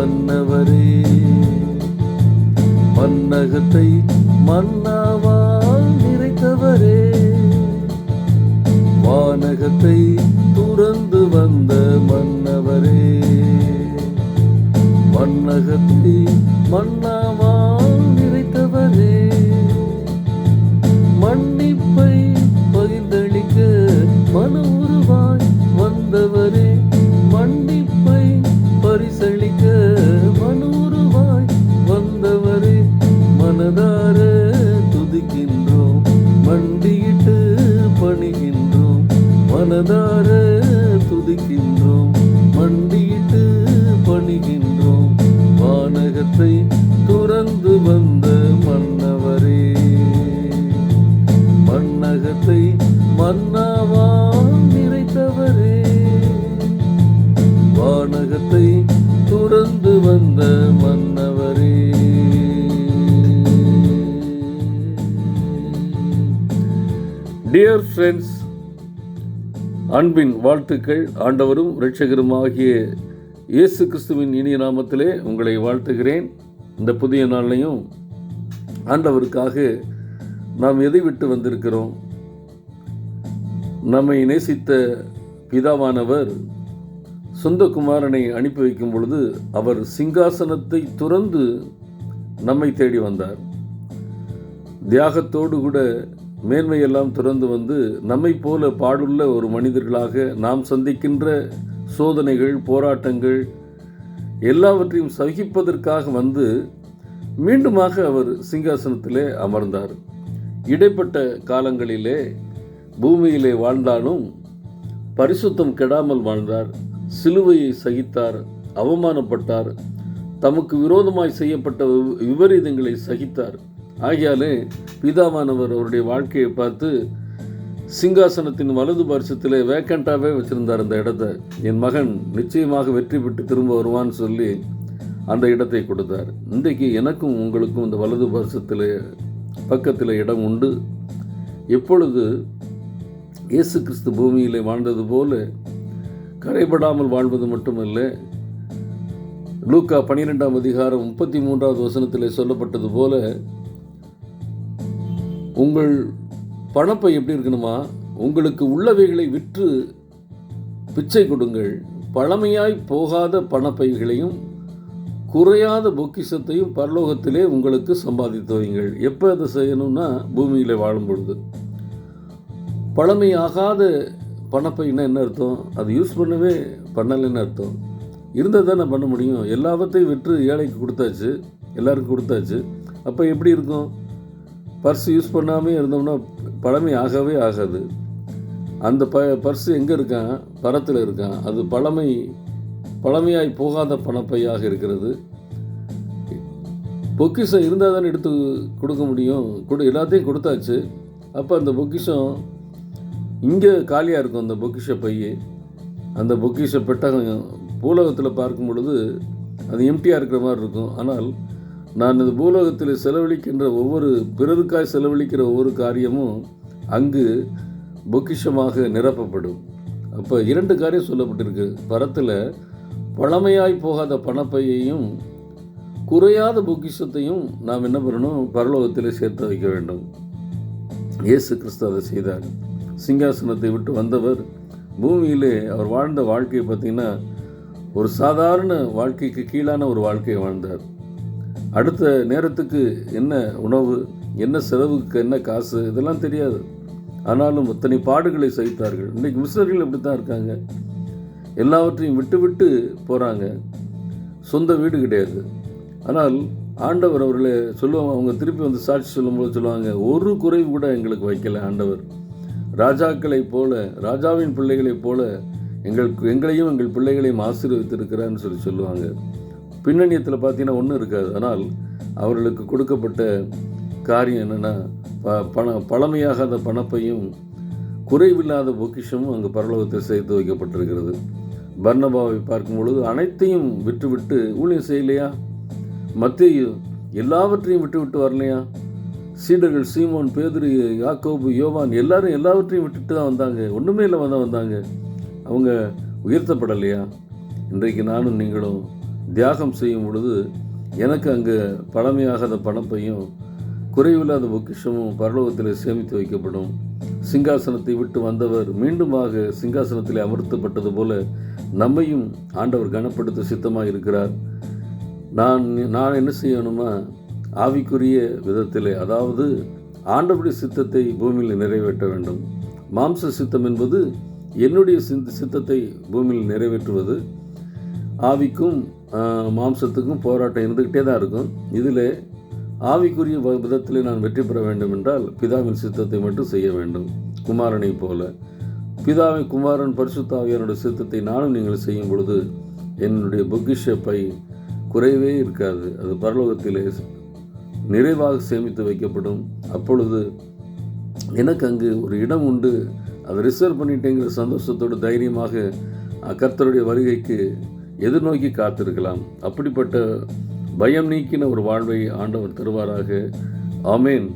மன்னவரே மன்னகத்தை மன்னாவால் நிறைத்தவரே. வானகத்தை துறந்து வந்த மன்னவர். மனதார துதிக்கின்றோம். மண்டியிட்டு பணிகின்றோம். வானகத்தை துறந்து வந்த மன்னவரே. மன்னகத்தை மன்னாவால் நிறைத்தவரே. வானகத்தை துறந்து வந்த மன்னவரே. டியர் ஃப்ரெண்ட்ஸ் அன்பின் வாழ்த்துக்கள். ஆண்டவரும் இரட்சகருமாகிய இயேசு கிறிஸ்துவின் இனிய நாமத்திலே உங்களை வாழ்த்துகிறேன். இந்த புதிய நாளையும் ஆண்டவருக்காக நாம் எதை விட்டு வந்திருக்கிறோம்? நம்மை நேசித்த பிதாவானவர் சொந்த குமாரனை அனுப்பி வைக்கும் பொழுது அவர் சிங்காசனத்தை துறந்து நம்மை தேடி வந்தார். தியாகத்தோடு கூட மேன்மையெல்லாம் துறந்து வந்து நம்மை போல பாடுள்ள ஒரு மனிதர்களாக நாம் சந்திக்கின்ற சோதனைகள் போராட்டங்கள் எல்லாவற்றையும் சகிப்பதற்காக வந்து மீண்டுமாக அவர் சிங்காசனத்திலே அமர்ந்தார். இடைப்பட்ட காலங்களிலே பூமியிலே வாழ்ந்தாலும் பரிசுத்தம் கெடாமல் வாழ்ந்தார் சிலுவையை சகித்தார் அவமானப்பட்டார் தமக்கு விரோதமாய் செய்யப்பட்ட விபரீதங்களை சகித்தார். ஆகியாலே பிதாவானவர் அவருடைய வாழ்க்கையை பார்த்து சிங்காசனத்தின் வலது பரிசத்தில் வேக்கண்டாகவே வச்சிருந்தார் அந்த இடத்த. என் மகன் நிச்சயமாக வெற்றி பெற்று திரும்ப வருவான்னு சொல்லி அந்த இடத்தை கொடுத்தார். இன்றைக்கு எனக்கும் உங்களுக்கும் இந்த வலது பரிசத்தில் பக்கத்தில் இடம் உண்டு. எப்பொழுது இயேசு கிறிஸ்து பூமியில் வாழ்ந்தது போல கரைபடாமல் வாழ்வது மட்டுமல்ல லூக்கா பன்னிரெண்டாம் அதிகாரம் முப்பத்தி மூன்றாவது வசனத்தில் சொல்லப்பட்டது போல உங்கள் பணப்பை எப்படி இருக்கணுமா? உங்களுக்கு உள்ளவைகளை விற்று பிச்சை கொடுங்கள். பழமையாய் போகாத பணப்பைகளையும் குறையாத பொக்கிஷத்தையும் பரலோகத்திலே உங்களுக்கு சம்பாதித்து வைங்கள் எப்போ அதை செய்யணும்னா பூமியில் வாழும் பொழுது. பழமையாகாத பணப்பைன்னா என்ன அர்த்தம்? அது யூஸ் பண்ணவே பண்ணலைன்னு அர்த்தம். இருந்தால் தானே பண்ண முடியும். எல்லாவற்றையும் விற்று ஏழைக்கு கொடுத்தாச்சு எல்லாருக்கும் கொடுத்தாச்சு. அப்போ எப்படி இருக்கும்? பர்ஸ் யூஸ் பண்ணாமே இருந்தோம்னா பழமை ஆகவே ஆகாது. அந்த ப பர்ஸ் எங்கே இருக்கான்? பரத்தில் இருக்கான். அது பழமை பழமையாய் போகாத பணப்பையாக இருக்கிறது. பொக்கிஷம் இருந்தால் தானே எடுத்து கொடுக்க முடியும்? கொடு எல்லாத்தையும் கொடுத்தாச்சு. அப்போ அந்த பொக்கிஷம் இங்கே காலியாக இருக்கும் அந்த பொக்கிஷ பைய. அந்த பொக்கிஷ பெட்டகம் பூலகத்தில் பார்க்கும் பொழுது அது எம்டியாக இருக்கிற மாதிரி இருக்கும். ஆனால் நான் இந்த பூலோகத்தில் செலவழிக்கின்ற ஒவ்வொரு பிறருக்காய் செலவழிக்கிற ஒவ்வொரு காரியமும் அங்கு பொக்கிஷமாக நிரப்பப்படும். அப்போ இரண்டு காரியம் சொல்லப்பட்டிருக்கு. பரத்தில் பழமையாய் போகாத பணப்பையையும் குறையாத பொக்கிஷத்தையும் நாம் என்ன பண்ணணும்? பரலோகத்தில் சேர்த்து வைக்க வேண்டும். இயேசு கிறிஸ்து அதை செய்தார். சிங்காசனத்தை விட்டு வந்தவர் பூமியிலே அவர் வாழ்ந்த வாழ்க்கையை பார்த்திங்கன்னா ஒரு சாதாரண வாழ்க்கைக்கு கீழான ஒரு வாழ்க்கையை வாழ்ந்தார். அடுத்த நேரத்துக்கு என்ன உணவு என்ன செலவுக்கு என்ன காசு இதெல்லாம் தெரியாது. ஆனாலும் அத்தனை பாடுகளை சகித்தார்கள். இன்றைக்கி மிஸ்டர்கள் இப்படி தான் இருக்காங்க. எல்லாவற்றையும் விட்டு விட்டு போகிறாங்க சொந்த வீடு கிடையாது. ஆனால் ஆண்டவர் அவர்களை சொல்லுவாங்க அவங்க திருப்பி வந்து சாட்சி சொல்லும்போது சொல்லுவாங்க ஒரு குறைவு கூட எங்களுக்கு வைக்கல ஆண்டவர். ராஜாக்களைப் போல ராஜாவின் பிள்ளைகளைப் போல எங்களுக்கு எங்களையும் எங்கள் பிள்ளைகளையும் ஆசீர்வதித்திருக்கிறான்னு சொல்லி சொல்லுவாங்க. பின்னணியத்தில் பார்த்தீங்கன்னா ஒன்றும் இருக்காது. ஆனால் அவர்களுக்கு கொடுக்கப்பட்ட காரியம் என்னென்னா ப பண பழமையாகாத பணப்பையும் குறைவில்லாத பொக்கிஷமும் அங்கு பரலோகத்தில் சேர்த்து வைக்கப்பட்டிருக்கிறது. பர்ணபாவை பார்க்கும் பொழுது அனைத்தையும் விட்டுவிட்டு ஊழியம் செய்யலையா? மத்திய எல்லாவற்றையும் விட்டு விட்டு வரலையா? சீடர்கள் சீமோன் பேதுரு யாக்கோபு யோவான் எல்லாரும் எல்லாவற்றையும் விட்டுட்டு தான் வந்தாங்க. ஒன்றுமே இல்லாமல் தான் வந்தாங்க. அவங்க உயர்த்தப்படலையா? இன்றைக்கு நானும் நீங்களும் தியாகம் செய்யும் பொழுது எனக்கு அங்கே பழமையாகாத பணப்பையும் குறைவில்லாத பொக்கிஷமும் பரலோகத்தில் சேமித்து வைக்கப்படும். சிங்காசனத்தை விட்டு வந்தவர் மீண்டுமாக சிங்காசனத்தில் அமர்த்தப்பட்டது போல நம்மையும் ஆண்டவர் கனப்படுத்த சித்தமாக இருக்கிறார் நான் நான் என்ன செய்யணுமா? ஆவிக்குரிய விதத்தில் அதாவது ஆண்டவருடைய சித்தத்தை பூமியில் நிறைவேற்ற வேண்டும். மாம்ச சித்தம் என்பது என்னுடைய சிந்த சித்தத்தை பூமியில் நிறைவேற்றுவது. ஆவிக்கும் மாம்சத்துக்கும் போராட்டம் இருந்துக்கிட்டே தான் இருக்கும். இதில் ஆவிக்குரிய விதத்தில் நான் வெற்றி பெற வேண்டும் என்றால் பிதாவின் சித்தத்தை மட்டும் செய்ய வேண்டும். குமாரனை போல. பிதாவின் குமாரன் பரிசுத்தாவியனுடைய சித்தத்தை நானும் நீங்கள் செய்யும் பொழுது என்னுடைய பொக்கிஷ பை குறைவே இருக்காது. அது பரலோகத்திலே நிறைவாக சேமித்து வைக்கப்படும். அப்பொழுது எனக்கு அங்கு ஒரு இடம் உண்டு. அதை ரிசர்வ் பண்ணிட்டேங்கிற சந்தோஷத்தோடு தைரியமாக கர்த்தருடைய வருகைக்கு எதிர்நோக்கி காத்திருக்கலாம். அப்படிப்பட்ட பயம் நீக்கின ஒரு வாழ்வை ஆண்டவர் தருவாராக. ஆமேன்.